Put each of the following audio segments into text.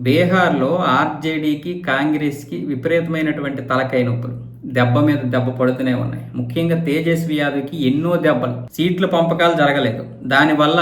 బీహార్లో ఆర్జేడీకి కాంగ్రెస్కి విపరీతమైనటువంటి తలకాయ నొప్పులు. దెబ్బ మీద దెబ్బ పడుతూనే ఉన్నాయి. ముఖ్యంగా తేజస్వి యాదవ్కి ఎన్నో దెబ్బలు. సీట్ల పంపకాలు జరగలేదు. దానివల్ల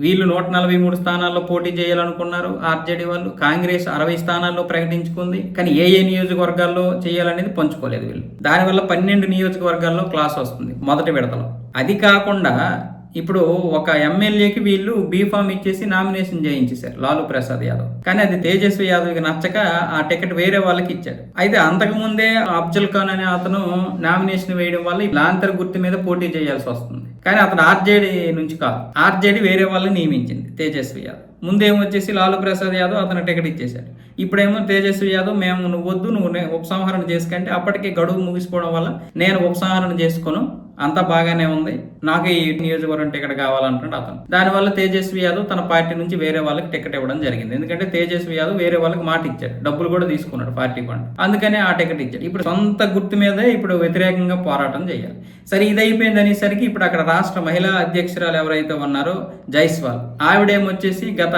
వీళ్ళు నూట నలభై మూడు స్థానాల్లో పోటీ చేయాలనుకున్నారు ఆర్జేడీ వాళ్ళు. కాంగ్రెస్ అరవై స్థానాల్లో ప్రకటించుకుంది. కానీ ఏ ఏ నియోజకవర్గాల్లో చేయాలనేది పంచుకోలేదు వీళ్ళు. దానివల్ల పన్నెండు నియోజకవర్గాల్లో క్లాస్ వస్తుంది మొదటి విడతలో. అది కాకుండా ఇప్పుడు ఒక ఎమ్మెల్యేకి వీళ్ళు బీఫామ్ ఇచ్చేసి నామినేషన్ చేయించేశారు లాలూ ప్రసాద్ యాదవ్. కానీ అది తేజస్వి యాదవ్కి నచ్చక ఆ టికెట్ వేరే వాళ్ళకి ఇచ్చాడు. అయితే అంతకు ముందే అఫ్జల్ ఖాన్ అనే అతను నామినేషన్ వేయడం వల్ల లాంతర్ గుర్తు మీద పోటీ చేయాల్సి వస్తుంది. కానీ అతను ఆర్జేడీ నుంచి కాదు. ఆర్జేడీ వేరే వాళ్ళని నియమించింది తేజస్వి యాదవ్. ముందేమొచ్చేసి లాలూ ప్రసాద్ యాదవ్ అతను టికెట్ ఇచ్చేశాడు. ఇప్పుడేమో తేజస్వి యాదవ్ మేము నువ్వు వద్దు నువ్వు ఉపసంహరణ చేసుకుంటే అప్పటికే గడువు ముగిసిపోవడం వల్ల నేను ఉపసంహరణ చేసుకోను అంతా బాగానే ఉంది. నాకు ఈ నియోజకవర్గం టికెట్ కావాలంటున్నాడు అతను. దానివల్ల తేజస్వి యాదవ్ తన పార్టీ నుంచి వేరే వాళ్ళకి టికెట్ ఇవ్వడం జరిగింది. ఎందుకంటే తేజస్వి యాదవ్ వేరే వాళ్ళకి మాట ఇచ్చాడు. డబ్బులు కూడా తీసుకున్నాడు పార్టీ ఫండ్. అందుకనే ఆ టికెట్ ఇచ్చాడు. ఇప్పుడు సొంత గుర్తు మీదే ఇప్పుడు వ్యతిరేకంగా పోరాటం చేయాలి. సరే ఇది అయిపోయింది అనేసరికి ఇప్పుడు అక్కడ రాష్ట్ర మహిళా అధ్యక్షురాలు ఎవరైతే ఉన్నారో జైస్వాల్. ఆవిడేమొచ్చేసి గత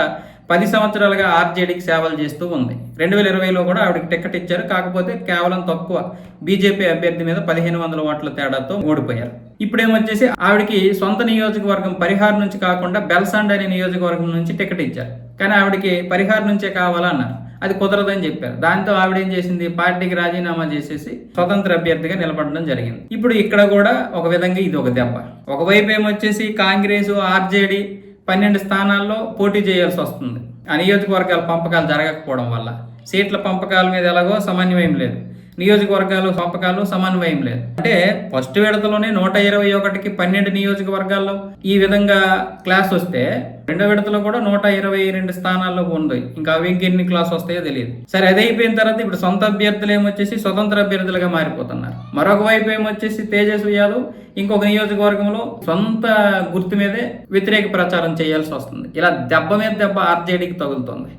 పది సంవత్సరాలుగా ఆర్జేడీకి సేవలు చేస్తూ ఉంది. రెండు వేల ఇరవైలో కూడా ఆవిడకి టికెట్ ఇచ్చారు. కాకపోతే కేవలం తక్కువ బీజేపీ అభ్యర్థి మీద పదిహేను వందల ఓట్ల తేడాతో ఓడిపోయారు. ఇప్పుడేమొచ్చేసి ఆవిడకి సొంత నియోజకవర్గం పరిహార్ నుంచి కాకుండా బెల్సాండ్ అనే నియోజకవర్గం నుంచి టికెట్ ఇచ్చారు. కానీ ఆవిడకి పరిహార్ నుంచే కావాలన్నారు. అది కుదరదని చెప్పారు. దాంతో ఆవిడ ఏం చేసింది? పార్టీకి రాజీనామా చేసేసి స్వతంత్ర అభ్యర్థిగా నిలబడడం జరిగింది. ఇప్పుడు ఇక్కడ కూడా ఒక విధంగా ఇది ఒక దెబ్బ. ఒకవైపు ఏమొచ్చేసి కాంగ్రెస్ ఆర్జేడీ పన్నెండు స్థానాల్లో పోటీ చేయాల్సి వస్తుంది. ఆ నియోజకవర్గాల పంపకాలు జరగకపోవడం వల్ల. సీట్ల పంపకాల మీద ఎలాగో సమన్వయం లేదు. నియోజకవర్గాలు పంపకాలు సమన్వయం లేదు. అంటే ఫస్ట్ విడతలోనే నూట ఇరవై ఒకటికి పన్నెండు నియోజకవర్గాల్లో ఈ విధంగా క్లాస్ వస్తే రెండో విడతలో కూడా నూట ఇరవై రెండు స్థానాల్లో ఉంది. ఇంకా అవి ఇంకెన్ని క్లాస్ వస్తాయో తెలియదు. సరే అది అయిపోయిన తర్వాత ఇప్పుడు సొంత అభ్యర్థులు ఏమొచ్చేసి స్వతంత్ర అభ్యర్థులుగా మారిపోతున్నారు. మరొక వైపు ఏమొచ్చేసి తేజస్వి యాదవ్ ఇంకొక నియోజకవర్గంలో సొంత గుర్తు మీదే వ్యతిరేక ప్రచారం చేయాల్సి వస్తుంది. ఇలా దెబ్బ మీద దెబ్బ ఆర్జేడీకి తగులుతుంది.